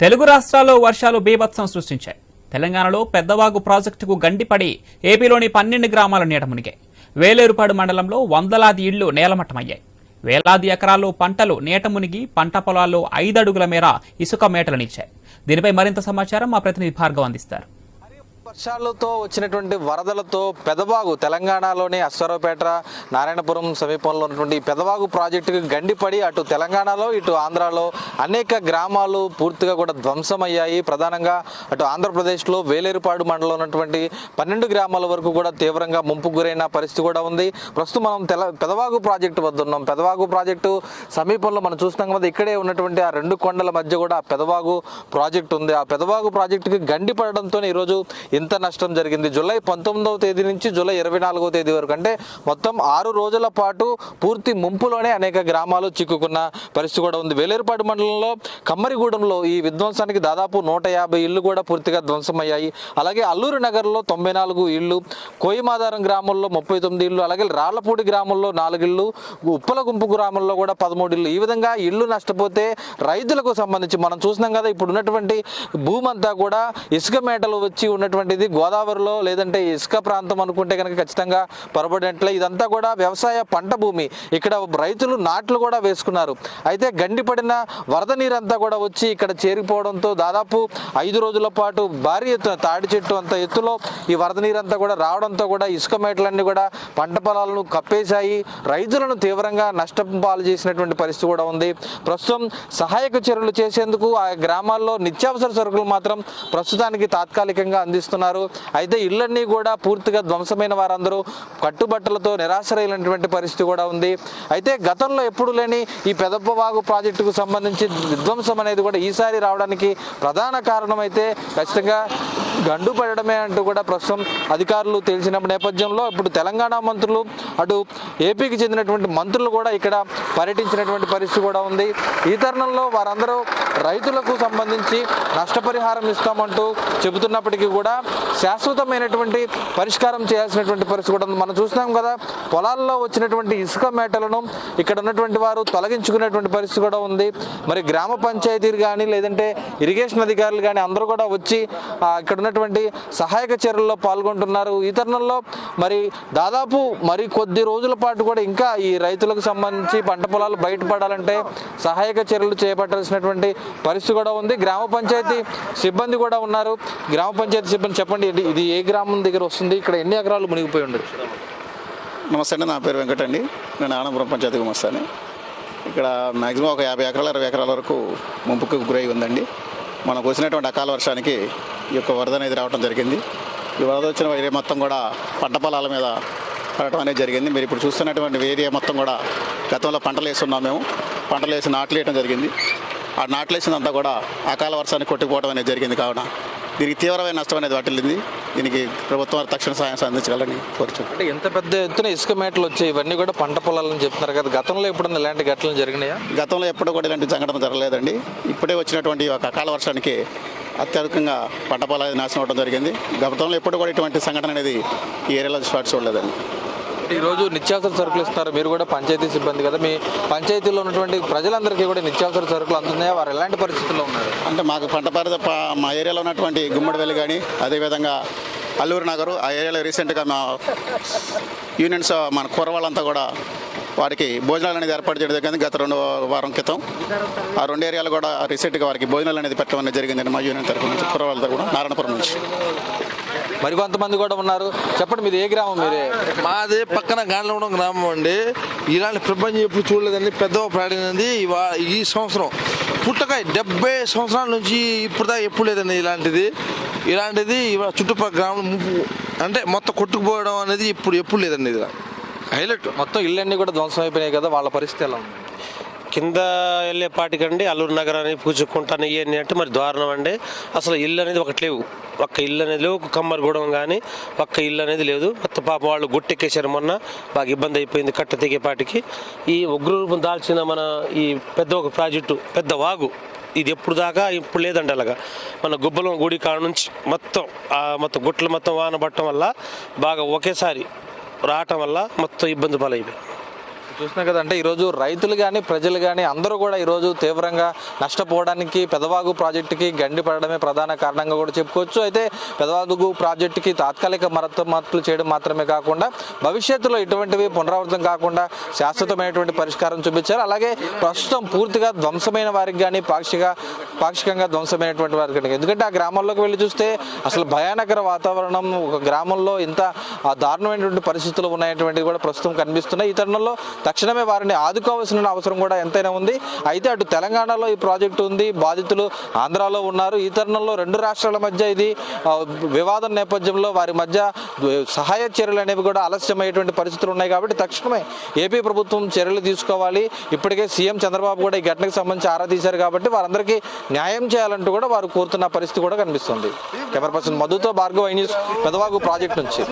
తెలుగు రాష్ట్రాల్లో వర్షాలు బీభత్సం సృష్టించాయి. తెలంగాణలో పెద్దవాగు ప్రాజెక్టుకు గండిపడి ఏపీలోని పన్నెండు గ్రామాలు నీట మునిగాయి. వేలేరుపాడు మండలంలో వందలాది ఇళ్ళు నేలమట్టమయ్యాయి. వేలాది ఎకరాల్లో పంటలు నీట మునిగి పంట పొలాల్లో ఐదడుగుల మేర ఇసుక మేటలనిచ్చాయి దీనిపై మరింత సమాచారం మా ప్రతినిధి భార్గవ్ అందిస్తారు. వర్షాలతో వచ్చినటువంటి వరదలతో పెదవాగు తెలంగాణలోని అశ్వరావుపేట నారాయణపురం సమీపంలో ఉన్నటువంటి పెదవాగు ప్రాజెక్టుకి గండిపడి అటు తెలంగాణలో ఇటు ఆంధ్రాలో అనేక గ్రామాలు పూర్తిగా కూడా ధ్వంసమయ్యాయి. ప్రధానంగా అటు ఆంధ్రప్రదేశ్లో వేలేరుపాడు మండలంలో ఉన్నటువంటి పన్నెండు గ్రామాల వరకు కూడా తీవ్రంగా ముంపు గురైన పరిస్థితి కూడా ఉంది. ప్రస్తుతం మనం తెల పెదవాగు ప్రాజెక్టు వద్ద ఉన్నాం. పెదవాగు ప్రాజెక్టు సమీపంలో మనం చూస్తున్నాం కదా ఇక్కడే ఉన్నటువంటి ఆ రెండు కొండల మధ్య కూడా పెదవాగు ప్రాజెక్టు ఉంది. ఆ పెదవాగు ప్రాజెక్టుకి గండి పడడంతో ఈరోజు ఇంత నష్టం జరిగింది. జూలై పంతొమ్మిదవ తేదీ నుంచి జూలై ఇరవై నాలుగవ తేదీ వరకు అంటే మొత్తం ఆరు రోజుల పాటు పూర్తి ముంపులోనే అనేక గ్రామాలు చిక్కుకున్న పరిస్థితి కూడా ఉంది. వేలేరుపాడు మండలంలో కమ్మరిగూడెంలో ఈ విధ్వంసానికి దాదాపు నూట యాభై ఇళ్ళు కూడా పూర్తిగా ధ్వంసమయ్యాయి. అలాగే అల్లూరు నగర్లో తొంభై నాలుగు ఇళ్ళు కోయిమాధారం గ్రామంలో ముప్పై తొమ్మిది ఇళ్ళు అలాగే రాళ్ళపూడి గ్రామంలో నాలుగు ఇళ్ళు ఉప్పల గుంపు గ్రామంలో కూడా పదమూడు ఇళ్ళు. ఈ విధంగా ఇళ్ళు నష్టపోతే రైతులకు సంబంధించి మనం చూసినాం కదా ఇప్పుడు ఉన్నటువంటి భూమంతా కూడా ఇసుక మేటలు వచ్చి ఉన్నటువంటి ఉన్నటువంటిది గోదావరిలో లేదంటే ఇసుక ప్రాంతం అనుకుంటే కనుక ఖచ్చితంగా పొరబడినట్లే. ఇదంతా కూడా వ్యవసాయ పంట భూమి. ఇక్కడ రైతులు నాట్లు కూడా వేసుకున్నారు. అయితే గండిపడిన వరద నీరంతా కూడా వచ్చి ఇక్కడ చేరిపోవడంతో దాదాపు ఐదు రోజుల పాటు భారీ ఎత్తున తాడి చెట్టు అంత ఎత్తులో ఈ వరద నీరంతా కూడా రావడంతో కూడా ఇసుక మేటలన్నీ కూడా పంట పొలాలను కప్పేశాయి. రైతులను తీవ్రంగా నష్టం పాలు చేసినటువంటి పరిస్థితి కూడా ఉంది. ప్రస్తుతం సహాయక చర్యలు చేసేందుకు ఆ గ్రామాల్లో నిత్యావసర సరుకులు మాత్రం ప్రస్తుతానికి తాత్కాలికంగా అందిస్తున్నారు అయితే ఇళ్ళన్నీ కూడా పూర్తిగా ధ్వంసమైన వారందరూ కట్టుబట్టలతో నిరాశ్రయలైనటువంటి పరిస్థితి కూడా ఉంది. అయితే గతంలో ఎప్పుడు లేని ఈ పెదప్పవాగు ప్రాజెక్టుకు సంబంధించి విధ్వంసం అనేది కూడా ఈసారి రావడానికి ప్రధాన కారణం అయితే ఖచ్చితంగా గండు పడడమే అంటూ కూడా ప్రస్తుతం అధికారులు తెలిసిన నేపథ్యంలో ఇప్పుడు తెలంగాణ మంత్రులు అటు ఏపీకి చెందినటువంటి మంత్రులు కూడా ఇక్కడ పర్యటించినటువంటి పరిస్థితి కూడా ఉంది. ఈ తరుణంలో వారందరూ రైతులకు సంబంధించి నష్టపరిహారం ఇస్తామంటూ చెబుతున్నప్పటికీ కూడా శాశ్వతమైనటువంటి పరిష్కారం చేయాల్సినటువంటి పరిస్థితి కూడా ఉంది. మనం చూస్తున్నాం కదా పొలాల్లో వచ్చినటువంటి ఇసుక మేటలను ఇక్కడ ఉన్నటువంటి వారు తొలగించుకునేటువంటి పరిస్థితి కూడా ఉంది. మరి గ్రామ పంచాయతీలు కానీ లేదంటే ఇరిగేషన్ అధికారులు కానీ అందరూ కూడా వచ్చి ఇక్కడ ఉన్నటువంటి సహాయక చర్యల్లో పాల్గొంటున్నారు. ఈ తరుణంలో మరి దాదాపు మరి కొద్ది రోజుల పాటు కూడా ఇంకా ఈ రైతులకు సంబంధించి పంట పొలాలు బయటపడాలంటే సహాయక చర్యలు చేపట్టాల్సినటువంటి పరిస్థితి కూడా ఉంది. గ్రామ పంచాయతీ సిబ్బంది కూడా ఉన్నారు. గ్రామ పంచాయతీ సిబ్బంది చెప్పండి ఇది- ఏ గ్రామం దగ్గర వస్తుంది? ఇక్కడ ఎన్ని ఎకరాలు మునిగిపోయి ఉండదు నమస్తే అండి నా పేరు వెంకట అండి. నేను ఆనందపురం పంచాయతీ గుమస్తాను. ఇక్కడ మ్యాక్సిమం ఒక యాభై ఎకరాల అరవై ఎకరాల వరకు ముంపుకు గురై ఉందండి. మనకు వచ్చినటువంటి అకాల వర్షానికి ఈ యొక్క వరద అనేది రావడం జరిగింది. ఈ వరద వచ్చిన ఏరియా మొత్తం కూడా పంట పొలాల మీద పడటం అనేది జరిగింది. మీరు ఇప్పుడు చూస్తున్నటువంటి ఏరియా మొత్తం కూడా గతంలో పంటలు వేస్తున్నాం మేము. పంటలు వేసి నాట్లు వేయడం జరిగింది. ఆ నాట్లు వేసినంతా కూడా అకాల వర్షానికి కొట్టుకుపోవడం అనేది జరిగింది కావున దీనికి తీవ్రమైన నష్టం అనేది వాటిల్లింది. దీనికి ప్రభుత్వం తక్షణ సహాయం అందించగలని కోరుచున్నాను అంటే ఎంత పెద్ద ఎత్తున ఇసుక మేటలు వచ్చాయి? ఇవన్నీ కూడా పంట పొలాలని చెప్తున్నారు కదా. గతంలో ఎప్పుడన్నా ఇలాంటి ఘటనలు జరిగినాయా? గతంలో ఎప్పుడు కూడా ఇలాంటి సంఘటన జరగలేదండి. ఇప్పుడే వచ్చినటువంటి ఒక అకాల వర్షానికి అత్యధికంగా పంట పొలాలు నాశనం అవడం జరిగింది. గతంలో ఎప్పుడు కూడా ఇటువంటి సంఘటన అనేది ఈ ఏరియాలో చూడలేదండి. ఈరోజు నిత్యావసర సరుకులు ఇస్తున్నారు మీరు కూడా పంచాయతీ సిబ్బంది కదా. మీ పంచాయతీలో ఉన్నటువంటి ప్రజలందరికీ కూడా నిత్యావసర సరుకులు అందుతున్నాయా? వారు ఎలాంటి పరిస్థితుల్లో ఉన్నారు? అంటే మాకు పంట పరిధి మా ఏరియాలో ఉన్నటువంటి గుమ్మడివెల్లి కానీ అదేవిధంగా అల్లూరు నగరు ఆ ఏరియాలో రీసెంట్గా మా యూనియన్స్ మన కూరవాళ్ళంతా కూడా వారికి భోజనాలు అనేది ఏర్పాటు చేయడం జరిగింది గత రెండు వారం క్రితం. ఆ రెండు ఏరియాలు కూడా రీసెంట్గా వారికి భోజనాలు అనేది పెట్టడం అనేది జరిగింది మా యూనియన్ తరఫు నుంచి కూరవాళ్ళ కూడా నారాయణపురం నుంచి. మరికొంతమంది కూడా ఉన్నారు. చెప్పండి మీది ఏ గ్రామం మీరే మాది పక్కన గాండ్లగూడెం గ్రామం అండి. ఇలాంటి ప్రపంచం ఎప్పుడు చూడలేదండి. పెద్ద ప్రాణినది ఇవా ఈ సంవత్సరం పుట్టకాయ డెబ్బై సంవత్సరాల నుంచి ఇప్పుడు దాకా ఎప్పుడు లేదండి ఇలాంటిది. ఇలాంటిది ఇవాళ చుట్టుపక్కల గ్రామం ముంపు అంటే మొత్తం కొట్టుకుపోవడం అనేది ఇప్పుడు ఎప్పుడు లేదండి ఇది హైలైట్. మొత్తం ఇళ్ళన్నీ కూడా ధ్వంసం అయిపోయినాయి కదా వాళ్ళ పరిస్థితి ఎలా ఉంది? కింద వెళ్ళే పాటికండి అల్లూరు నగరాన్ని పూచుకుంటాను ఇవన్నీ అంటే మరి దారుణం అండి. అసలు ఇల్లు అనేది ఒకటి లేవు. ఒక్క ఇల్లు అనేది లేవు ఒక కమ్మరిగూడెం కానీ ఒక్క ఇల్లు అనేది లేదు. మొత్తం పాప వాళ్ళు గుట్టెక్కేశారు మొన్న బాగా ఇబ్బంది అయిపోయింది కట్ట తెగేపాటికి ఈ ఉగ్రరూపం దాల్చిన మన ఈ పెద్ద ఒక ప్రాజెక్టు పెద్ద వాగు ఇది ఎప్పుడు దాకా ఇప్పుడు లేదండి అలాగా. మన గుబ్బలం గుడి కాడ నుంచి మొత్తం ఆ మొత్తం గుట్లు మొత్తం వాన పట్టడం వల్ల బాగా ఒకేసారి రావటం వల్ల మొత్తం ఇబ్బంది పాలైపోయి చూసినా కదంటే ఈరోజు రైతులు కానీ ప్రజలు కానీ అందరూ కూడా ఈరోజు తీవ్రంగా నష్టపోవడానికి పెదవాగు ప్రాజెక్టుకి గండి పడడమే ప్రధాన కారణంగా కూడా చెప్పుకోవచ్చు. అయితే పెదవాగు ప్రాజెక్టుకి తాత్కాలిక మరమ్మతులు చేయడం మాత్రమే కాకుండా భవిష్యత్తులో ఇటువంటివి పునరావృతం కాకుండా శాశ్వతమైనటువంటి పరిష్కారం చూపించారు. అలాగే ప్రస్తుతం పూర్తిగా ధ్వంసమైన వారికి కానీ పాక్షిక పాక్షికంగా ధ్వంసమైనటువంటి వారి కనుక. ఎందుకంటే ఆ గ్రామాల్లోకి వెళ్ళి చూస్తే అసలు భయానకర వాతావరణం ఒక గ్రామంలో ఇంత ఆ, దారుణమైనటువంటి పరిస్థితులు ఉన్నాయటువంటిది కూడా ప్రస్తుతం కనిపిస్తున్నాయి. ఈ తరుణంలో తక్షణమే వారిని ఆదుకోవాల్సిన అవసరం కూడా ఎంతైనా ఉంది. అయితే అటు తెలంగాణలో ఈ ప్రాజెక్టు ఉంది బాధితులు ఆంధ్రాలో ఉన్నారు. ఈ తరుణంలో రెండు రాష్ట్రాల మధ్య ఇది వివాదం నేపథ్యంలో వారి మధ్య సహాయ చర్యలు అనేవి కూడా ఆలస్యమయ్యేటువంటి పరిస్థితులు ఉన్నాయి కాబట్టి తక్షణమే ఏపీ ప్రభుత్వం చర్యలు తీసుకోవాలి. ఇప్పటికే సీఎం చంద్రబాబు కూడా ఈ ఘటనకు సంబంధించి ఆరా తీశారు కాబట్టి వారందరికీ న్యాయం చేయాలంటూ కూడా వారు కోరుతున్న పరిస్థితి కూడా కనిపిస్తుంది. Camera person మధుతో Bhargav I news Peddavagu project నుంచి.